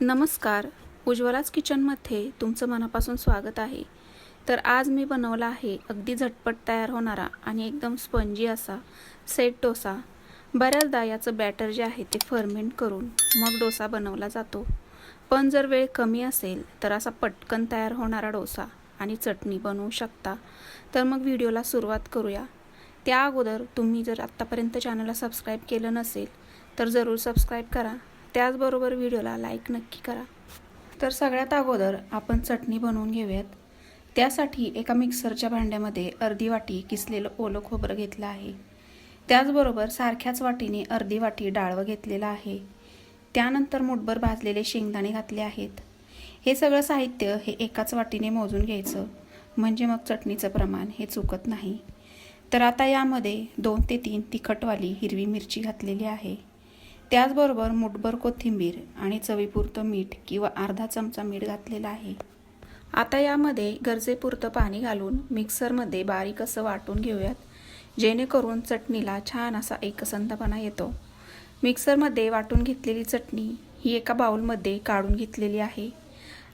नमस्कार. उज्ज्वलाच किचनमध्ये तुमचं मनापासून स्वागत आहे. तर आज मी बनवला आहे अगदी झटपट तयार होणारा आणि एकदम स्पंजी असा सेट डोसा. बऱ्याचदा याचं बॅटर जे आहे ते फर्मेंट करून मग डोसा बनवला जातो. पण जर वेळ कमी असेल तर असा पटकन तयार होणारा डोसा आणि चटणी बनवू शकता. तर मग व्हिडिओला सुरुवात करूया. त्या अगोदर तुम्ही जर आत्तापर्यंत चॅनलला सबस्क्राईब केलं नसेल तर जरूर सबस्क्राईब करा. त्याचबरोबर व्हिडिओला लाईक नक्की करा. तर सगळ्यात अगोदर आपण चटणी बनवून घेऊयात. त्यासाठी एका मिक्सरच्या भांड्यामध्ये अर्धी वाटी किसलेलं ओलं खोबरं घेतलं आहे. त्याचबरोबर सारख्याच वाटीने अर्धी वाटी डाळवं घेतलेलं आहे. त्यानंतर मुठभर भाजलेले शेंगदाणे घातले आहेत. हे सगळं साहित्य हे एकाच वाटीने मोजून घ्यायचं. म्हणजे मग चटणीचं प्रमाण हे चुकत नाही. तर आता यामध्ये दोन ते तीन तिखटवाली हिरवी मिरची घातलेली आहे. त्याचबरोबर मुठभर कोथिंबीर आणि चवीपुरतं मीठ किंवा अर्धा चमचा मीठ घातलेला आहे. आता यामध्ये गरजेपुरतं पाणी घालून मिक्सरमध्ये बारीक असं वाटून घेऊयात जेणेकरून चटणीला छान असा एकसंधपणा येतो. मिक्सरमध्ये वाटून घेतलेली चटणी ही एका बाउलमध्ये काढून घेतलेली आहे.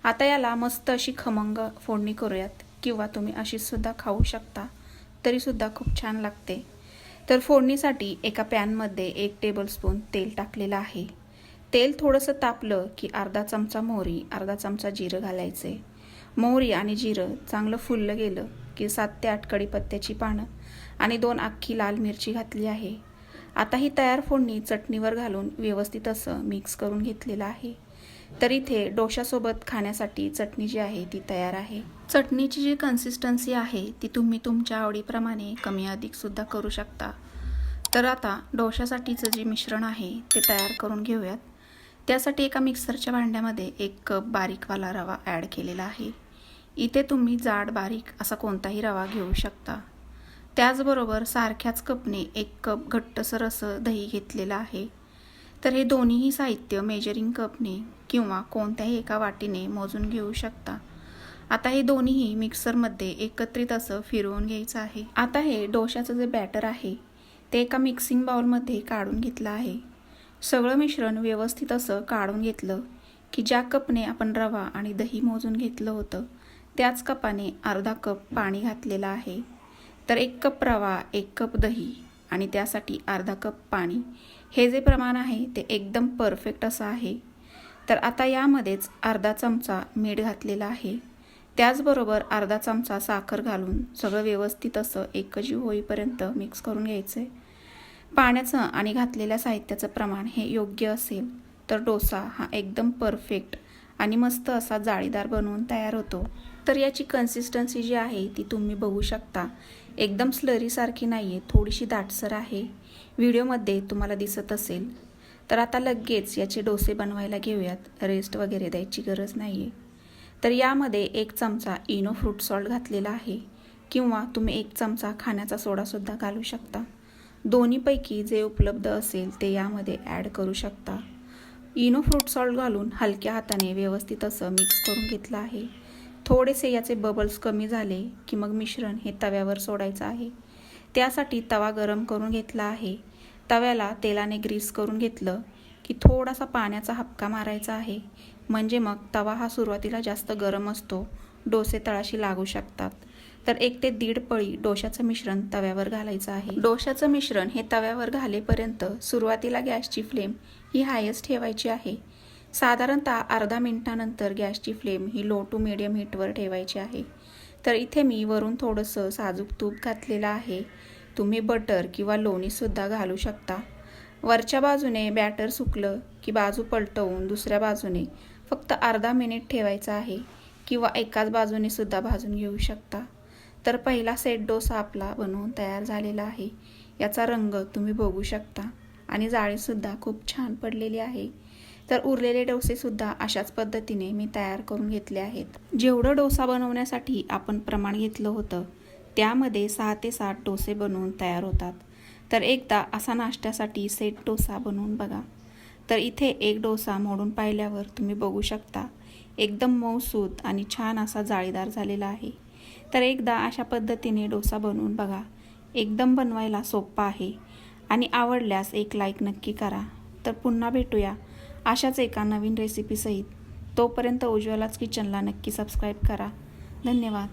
आता याला मस्त अशी खमंग फोडणी करूयात किंवा तुम्ही अशीसुद्धा खाऊ शकता तरीसुद्धा खूप छान लागते. तर फोडणीसाठी एका पॅनमध्ये एक टेबलस्पून तेल टाकलेलं आहे. तेल थोडंसं तापलं की अर्धा चमचा मोहरी अर्धा चमचा जिरं घालायचे. मोहरी आणि जिरं चांगलं फुललं गेलं की सात ते आठ कढीपत्त्याची पानं आणि दोन अख्खी लाल मिरची घातली आहे. आता ही तयार फोडणी चटणीवर घालून व्यवस्थित असं मिक्स करून घेतलेलं आहे. तर इथे डोशासोबत खाण्यासाठी चटणी जी आहे ती तयार आहे. चटणीची जी कन्सिस्टन्सी आहे ती तुम्ही तुमच्या आवडीप्रमाणे कमी अधिकसुद्धा करू शकता. तर आता डोशासाठीचं जे मिश्रण आहे ते तयार करून घेऊयात. त्यासाठी एका मिक्सरच्या भांड्यामध्ये एक कप बारीकवाला रवा ॲड केलेला आहे. इथे तुम्ही जाड बारीक असा कोणताही रवा घेऊ शकता. त्याचबरोबर सारख्याच कपने एक कप घट्टसर असं दही घेतलेलं आहे. तर हे दोन्हीही साहित्य मेजरिंग कपने किंवा कोणत्याही एका वाटीने मोजून घेऊ शकता. आता हे दोन्हीही मिक्सरमध्ये एकत्रित असं फिरवून घ्यायचं आहे. आता हे डोशाचं जे बॅटर आहे ते एका मिक्सिंग बाउलमध्ये काढून घेतलं आहे. सगळं मिश्रण व्यवस्थित असं काढून घेतलं की ज्या कपने आपण रवा आणि दही मोजून घेतलं होतं त्याच कपाने अर्धा कप पाणी घातलेलं आहे. तर एक कप रवा एक कप दही आणि त्यासाठी अर्धा कप पाणी हे जे प्रमाण आहे ते एकदम परफेक्ट असं आहे. तर आता यामध्येच अर्धा चमचा मीठ घातलेला आहे. त्याचबरोबर अर्धा चमचा साखर घालून सगळं व्यवस्थित असं एकजीव होईपर्यंत मिक्स करून घ्यायचं आहे पाण्याचं आणि घातलेल्या साहित्याचं प्रमाण हे योग्य असेल तर डोसा हा एकदम परफेक्ट आणि मस्त असा जाळीदार बनवून तयार होतो. तर याची कन्सिस्टन्सी जी आहे ती तुम्ही बघू शकता. एकदम स्लरीसारखी नाही आहे थोडीशी दाटसर आहे. व्हिडिओमध्ये तुम्हाला दिसत असेल. तर आता लगेच याचे डोसे बनवायला घेऊयात. रेस्ट वगैरे द्यायची गरज नाही आहे तर यामध्ये एक चमचा इनो फ्रूट सॉल्ट घातलेला आहे. किंवा तुम्ही एक चमचा खाण्याचा सोडासुद्धा घालू शकता. दोन्हीपैकी जे उपलब्ध असेल ते यामध्ये ॲड करू शकता. इनो फ्रूट सॉल्ट घालून हलक्या हाताने व्यवस्थित असं मिक्स करून घेतलं आहे. थोडेसे याचे बबल्स कमी झाले की मग मिश्रण हे तव्यावर सोडायचं आहे. त्यासाठी तवा गरम करून घेतला आहे. तव्याला तेलाने ग्रीस करून घेतलं की थोडासा पाण्याचा हपका मारायचा आहे. म्हणजे मग तवा हा सुरुवातीला जास्त गरम असतो. डोसे तळाशी लागू शकतात. तर एक ते दीड पळी डोशाचं मिश्रण तव्यावर घालायचं आहे. डोशाचं मिश्रण हे तव्यावर घालेपर्यंत सुरुवातीला गॅसची फ्लेम ही हायस्ट ठेवायची आहे. साधारणतः अर्धा मिनिटानंतर गॅसची फ्लेम ही लो टू मिडियम हीटवर ठेवायची आहे. तर इथे मी वरून थोडंसं साजूक तूप घातलेलं आहे. तुम्ही बटर किंवा लोणीसुद्धा घालू शकता. वरच्या बाजूने बॅटर सुकलं की बाजू पलटवून दुसऱ्या बाजूने फक्त अर्धा मिनिट ठेवायचा आहे किंवा एकाच बाजूने सुद्धा भाजून घेऊ शकता. तर पहिला सेट डोसा आपला बनवून तयार झालेला आहे. याचा रंग तुम्ही बघू शकता आणि जाळीसुद्धा खूप छान पडलेली आहे. तर उरलेले डोसेसुद्धा अशाच पद्धतीने मी तयार करून घेतले आहेत. जेवढं डोसा बनवण्यासाठी आपण प्रमाण घेतलं होतं त्यामध्ये सहा ते सात डोसे बनवून तयार होतात. तर एकदा असा नाश्त्यासाठी सेट डोसा बनवून बघा. तर इथे एक डोसा मोडून पाहिल्यावर तुम्ही बघू शकता एकदम मऊसूत आणि छान असा जाळीदार झालेला आहे. तर एकदा अशा पद्धतीने डोसा बनवून बघा. एकदम बनवायला सोपा आहे आणि आवडल्यास एक लाईक नक्की करा. तर पुन्हा भेटूया. अशाच एका नवीन रेसिपीसहित तोपर्यंत उज्ज्वलाच किचनला नक्की सबस्क्राईब करा. धन्यवाद.